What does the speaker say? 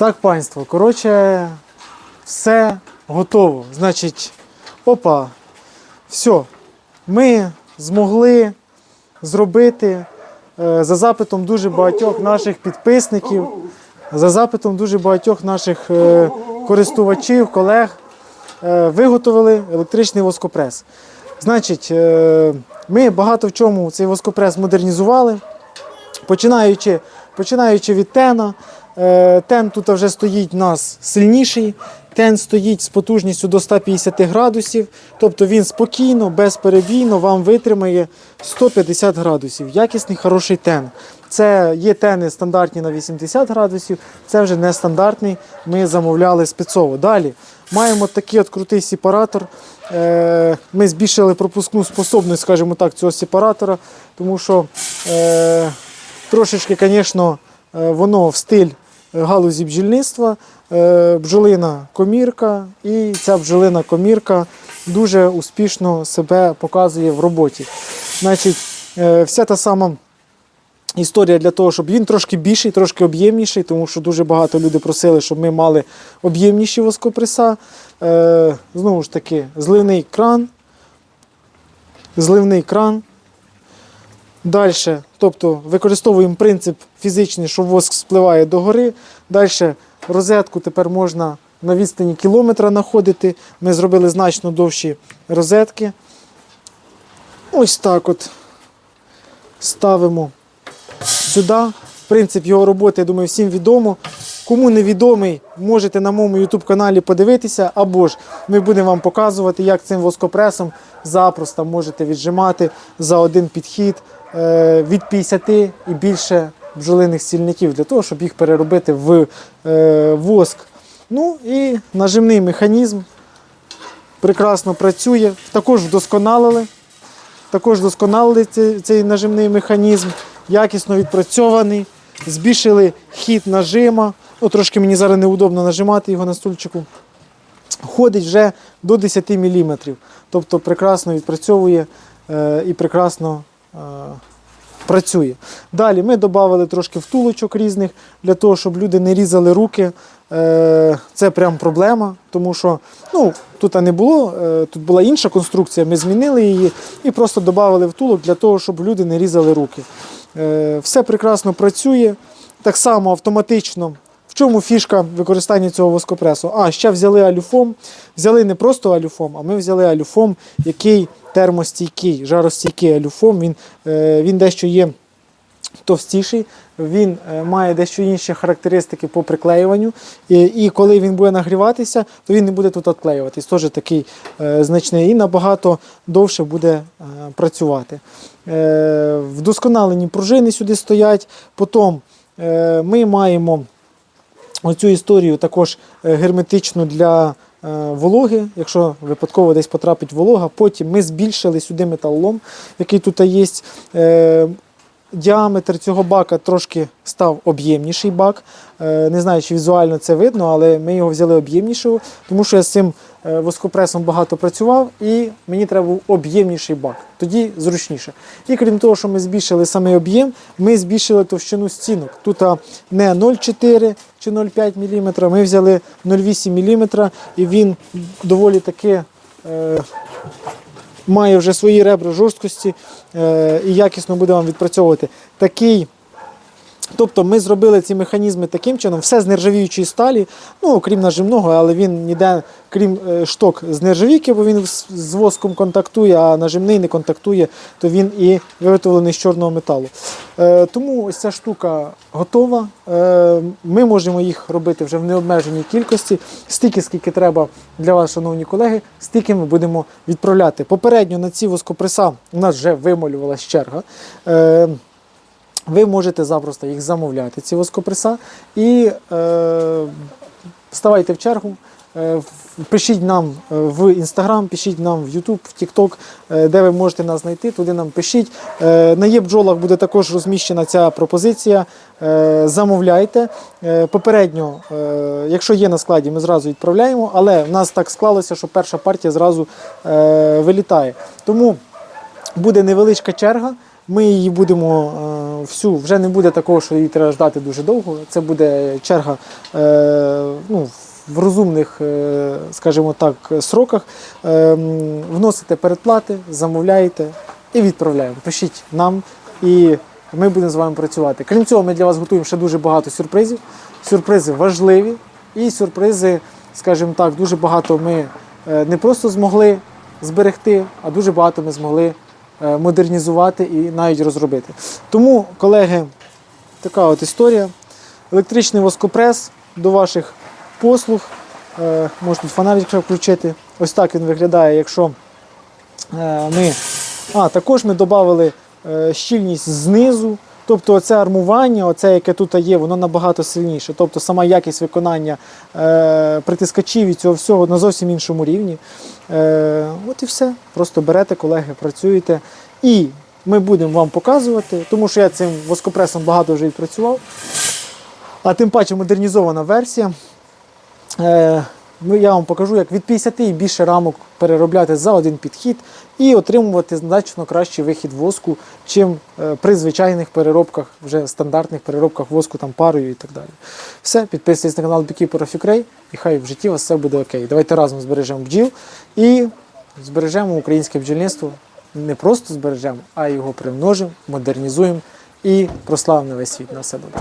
Так, панство, коротше, все готово. Значить, опа, все. Ми змогли зробити е, за запитом дуже багатьох наших підписників, за запитом дуже багатьох наших е, користувачів, колег, е, виготовили електричний воскопрес. Значить, е, ми багато в чому цей воскопрес модернізували починаючи, починаючи від тена. Е, Тен тут вже стоїть у нас сильніший. Тен стоїть з потужністю до 150 градусів, тобто він спокійно, безперебійно вам витримає 150 градусів. Якісний хороший тен. Це є тени стандартні на 80 градусів, це вже не стандартний. Ми замовляли спецово. Далі маємо такий от крутий сепаратор. Е, Ми збільшили пропускну способність, скажімо так, цього сепаратора, тому що е, Трошечки, звісно, воно в стиль галузі бджільництва, е, бджолина комірка, і ця бджолина комірка дуже успішно себе показує в роботі. Значить, е, вся та сама історія для того, щоб він трошки більший, трошки об'ємніший, тому що дуже багато людей просили, щоб ми мали об'ємніші воскопреса. Е, Знову ж таки, зливний кран. Зливний кран. Далі, тобто використовуємо принцип фізичний, що воск спливає догори. Далі розетку тепер можна на відстані кілометра знаходити. Ми зробили значно довші розетки. Ось так от ставимо сюди. Принцип його роботи, я думаю, всім відомо. Кому не відомий, можете на моєму YouTube каналі подивитися, або ж ми будемо вам показувати, як цим воскопресом запросто можете віджимати за один підхід е, від 50 і більше бджолиних стільників для того, щоб їх переробити в е, воск. Ну і нажимний механізм прекрасно працює. Також вдосконалили. Також вдосконалили цей, цей нажимний механізм, якісно відпрацьований, збільшили хід нажима. Ну, трошки мені зараз неудобно нажимати його на стульчику. Ходить вже до 10 мм. Тобто прекрасно відпрацьовує е, і прекрасно е, працює. Далі ми додали трошки втулочок різних для того, щоб люди не різали руки. Е, Це прям проблема, тому що ну, тут не було, е, тут була інша конструкція, ми змінили її і просто додали втулок для того, щоб люди не різали руки. Е, Все прекрасно працює. Так само автоматично. В чому фішка використання цього воскопресу? А, ще взяли алюфом. Взяли не просто алюфом, а ми взяли алюфом, який термостійкий, жаростійкий алюфом. Він, е, він дещо є товстіший, він е, має дещо інші характеристики по приклеюванню. І, і коли він буде нагріватися, то він не буде тут відклеюватись. Теж такий е, значний і набагато довше буде працювати. Вдосконалені пружини сюди стоять. Потім ми маємо оцю історію також е, герметичну для е, вологи. Якщо випадково десь потрапить волога, потім ми збільшили сюди металолом, який тут є. Діаметр цього бака трошки став об'ємніший бак. Е, Не знаю, чи візуально це видно, але ми його взяли об'ємнішого, тому що я з цим е, воскопресом багато працював і мені треба був об'ємніший бак. Тоді зручніше. І крім того, що ми збільшили саме об'єм, ми збільшили товщину стінок. Тут не 0,4 чи 0,5 мм, ми взяли 0,8 мм і він доволі таки. Е, має вже свої ребра жорсткості е, і якісно буде вам відпрацьовувати. Такий, тобто ми зробили ці механізми таким чином, все з нержавіючої сталі, ну окрім нажимного, але він ніде, крім е, шток з нержавійки, бо він з, воском контактує, а нажимний не контактує, то він і виготовлений з чорного металу. Е, тому ось ця штука готова. Е, ми можемо їх робити вже в необмеженій кількості. Стільки, скільки треба для вас, шановні колеги, стільки ми будемо відправляти. Попередньо на ці воскопреса у нас вже вималювалась черга. Е, ви можете запросто їх замовляти, ці воскопреса, і е, ставайте в чергу. Е, Пишіть нам е, в інстаграм, пишіть нам в Ютуб, в Тікток, де ви можете нас знайти, туди нам пишіть. Е, На є-бджолах буде також розміщена ця пропозиція. Е, Замовляйте. Е, Попередньо, е, якщо є на складі, ми зразу відправляємо, але в нас так склалося, що перша партія зразу е, вилітає. Тому буде невеличка черга. Ми її будемо е, всю, вже не буде такого, що її треба ждати дуже довго. Це буде черга е, ну, в розумних, е, скажімо так, сроках. Вносите передплати, замовляєте і відправляємо. Пишіть нам, і ми будемо з вами працювати. Крім цього, ми для вас готуємо ще дуже багато сюрпризів. Сюрпризи важливі і сюрпризи, скажімо так, дуже багато ми не просто змогли зберегти, а дуже багато ми змогли модернізувати і навіть розробити. Тому, колеги, така от історія. Електричний воскопрес до ваших послуг. Е, Можна фонарик включити. Ось так він виглядає, якщо е, ми. А, також ми додали щільність знизу. Тобто оце армування, оце, яке тут є, воно набагато сильніше. Тобто сама якість виконання е, притискачів і цього всього на зовсім іншому рівні. Е, от і все. Просто берете, колеги, працюєте. І ми будемо вам показувати, тому що я цим воскопресом багато вже відпрацював. А тим паче модернізована версія. Е, ми- я вам покажу, як від 50 і більше рамок переробляти за один підхід і отримувати значно кращий вихід воску, чим е, при звичайних переробках, вже стандартних переробках воску там парою і так далі. Все, підписуйтесь на канал Beekeeper of Ukraine і хай в житті у вас все буде окей. Давайте разом збережемо бджіл і збережемо українське бджільництво. Не просто збережемо, а його примножимо, модернізуємо і прославимо весь світ. На все добре.